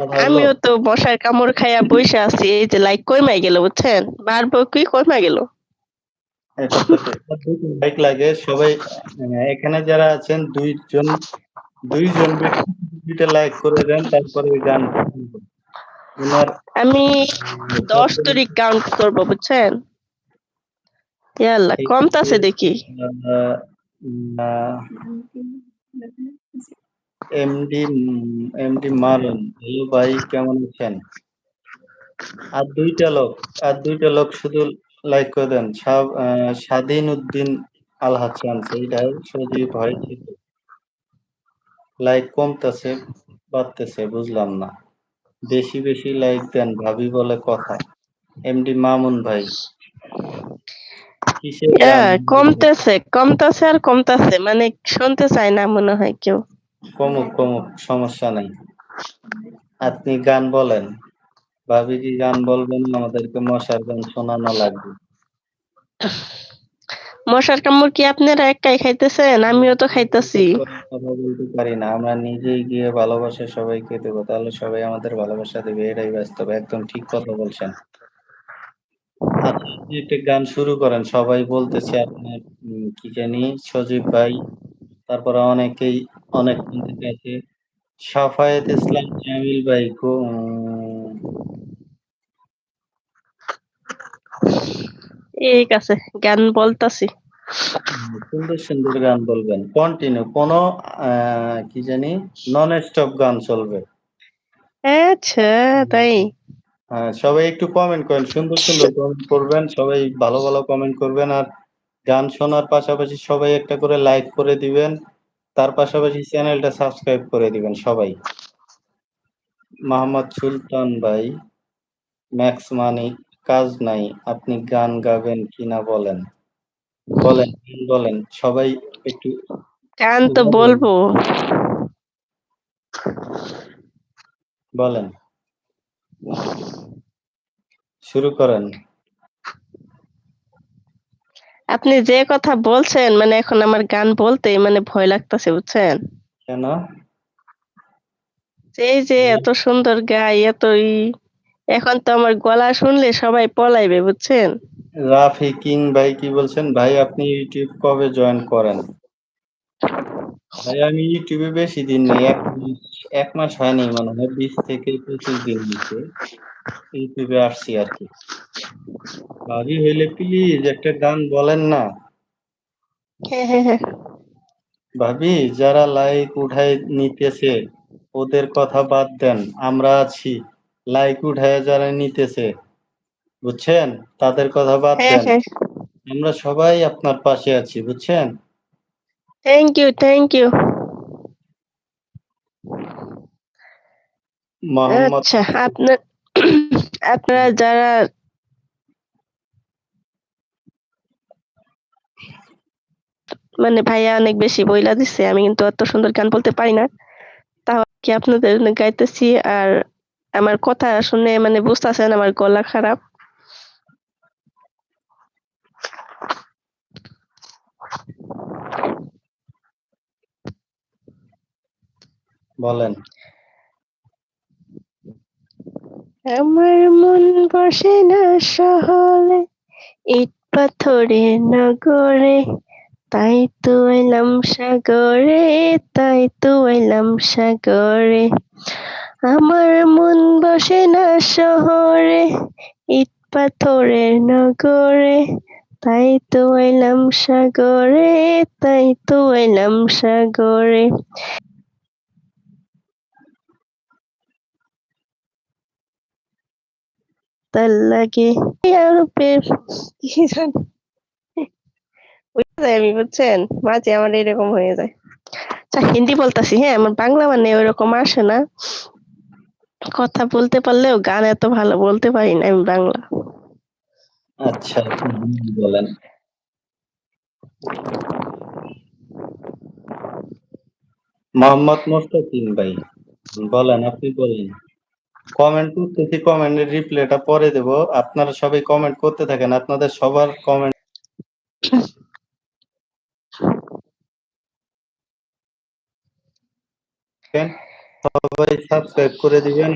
আমিও তো মশার কামড় খাইয়া বইসা আছি এই যে লাইক কইমাই গেল বুঝছেন? বারবো কি কইমা গেল? লাইক লাগে। সবাই এখানে যারা আছেন দুইজন দুইজন দুইটা লাইক করে দেন তারপরে গান আমি দশ তারিখ কাউন্ট করব বুঝছেন? ইয়াল্লা কমতাছে দেখি। এমডি এমডি মারুন হ্যালো ভাই কেমন আছেন? আর দুইটা লোক আর দুইটা লোক শুধু লাইক করে দেন। স্বাধীন উদ্দিন আল হাসান সেইটাই সজীব হয় ঠিক লাইক কমতেছে বাড়তেছে বুঝলাম না। বেশি বেশি লাইক দেন ভাবি বলে কথা। এমডি মামুন ভাই কমতেছে কমতেছে আর কমতেছে মানে শুনতে চায় না মনে হয় কেউ। কমুক কমুক সমস্যা নাই। আপনি গান বলেন ভাবি কি গান বলবেন আমাদেরকে মশার গান শোনানো লাগবে। মশার কামড় কি আপনারা একাই খাইতেছেন? আমিও তো খাইতেছি। কথা বলতে পারি না আমরা নিজেই গিয়ে ভালোবাসা সবাইকে দেবো তাহলে সবাই আমাদের ভালোবাসা দেবে এটাই বাস্তব একদম ঠিক কথা বলছেন। আপনি একটা গান শুরু করেন সবাই বলতেছে আপনার কি জানি সজীব ভাই তারপরে অনেকেই অনেক থেকে আছে। সাফায়েত ইসলাম জামিল ভাই কো- ঠিক আছে গান বলতাছি। সুন্দর সুন্দর গান বলবেন কন্টিনিউ কোন কি জানি নন স্টপ গান চলবে। আচ্ছা তাই? হ্যাঁ সবাই একটু কমেন্ট করেন সুন্দর সুন্দর কমেন্ট করবেন সবাই ভালো ভালো কমেন্ট করবেন আর গান শোনার পাশাপাশি সবাই একটা করে লাইক করে দিবেন। তার পাশাপাশি চ্যানেলটা সাবস্ক্রাইব করে দিবেন সবাই। মোহাম্মদ সুলতান ভাই ম্যাক্স মানিক কাজ নাই আপনি গান গাবেন কিনা বলেন। বলেন বলেন সবাই একটু গান তো বলব। বলেন। শুরু করেন। আপনি যে কথা বলছেন মানে এখন আমার গান বলতে মানে ভয় লাগতেছে বুঝছেন? কেন? এই যে এত সুন্দর গাই এত এখন তো আমার গলা শুনলে সবাই পলাইবে বুঝছেন? রাফি কিং ভাই কি বলছেন? ভাই আপনি ইউটিউব কবে জয়েন করেন? ভাই আমি ইউটিউবে বেশি দিন নেই এক এক মাস হয়নি মনে হয় বিশ থেকে পঁচিশ দিন ইউটিউবে আসছি আর কি। ভাবি হইলে প্লিজ একটা গান বলেন না। হ্যাঁ হ্যাঁ হ্যাঁ। ভাবি যারা লাইক উঠাই নিতেছে ওদের কথা বাদ দেন আমরা আছি। লাইক উঠায় যারা নিতেছে বুঝছেন? তাদের কথা বাদ দেন। আমরা সবাই আপনার পাশে আছি বুঝছেন? থ্যাংক ইউ থ্যাংক ইউ আচ্ছা আপনার আপনারা যারা মানে ভাইয়া অনেক বেশি বইলা দিছে আমি কিন্তু এত সুন্দর গান বলতে পারি না। তাও কি আপনাদের গাইতেছি আর আমার কথা শুনে মানে বুঝতেছেন আমার গলা খারাপ। বলেন। আমার মন বসে না শহরে ইট পাথরের নগরে তাই তো এলাম সাগরে, তাই তো এলাম সাগরে। আমার মন বসে না শহরে, ইট পাথরের নগরে। তাই তো এলাম সাগরে, তাই তো এলাম সাগরে। তার লাগে। আর কি জানি। যায় আমি বুঝছেন? মাঝে আমার এরকম হয়ে যায়। আচ্ছা হিন্দি বলতাছি হ্যাঁ? আমার বাংলা মানে ওরকম আসে না। কথা বলতে পারলেও গান এত ভালো বলতে পারি না আমি বাংলা। আচ্ছা বলেন। মোহাম্মদ মোস্তাকিম ভাই, বলেন, আপনি বলেন। কমেন্ট করতেছি, কমেন্টের রিপ্লাইটা পরে দেব। আপনারা সবাই কমেন্ট করতে থাকেন, আপনাদের সবার কমেন্ট সবাই সাবস্ক্রাইব করে দিবেন।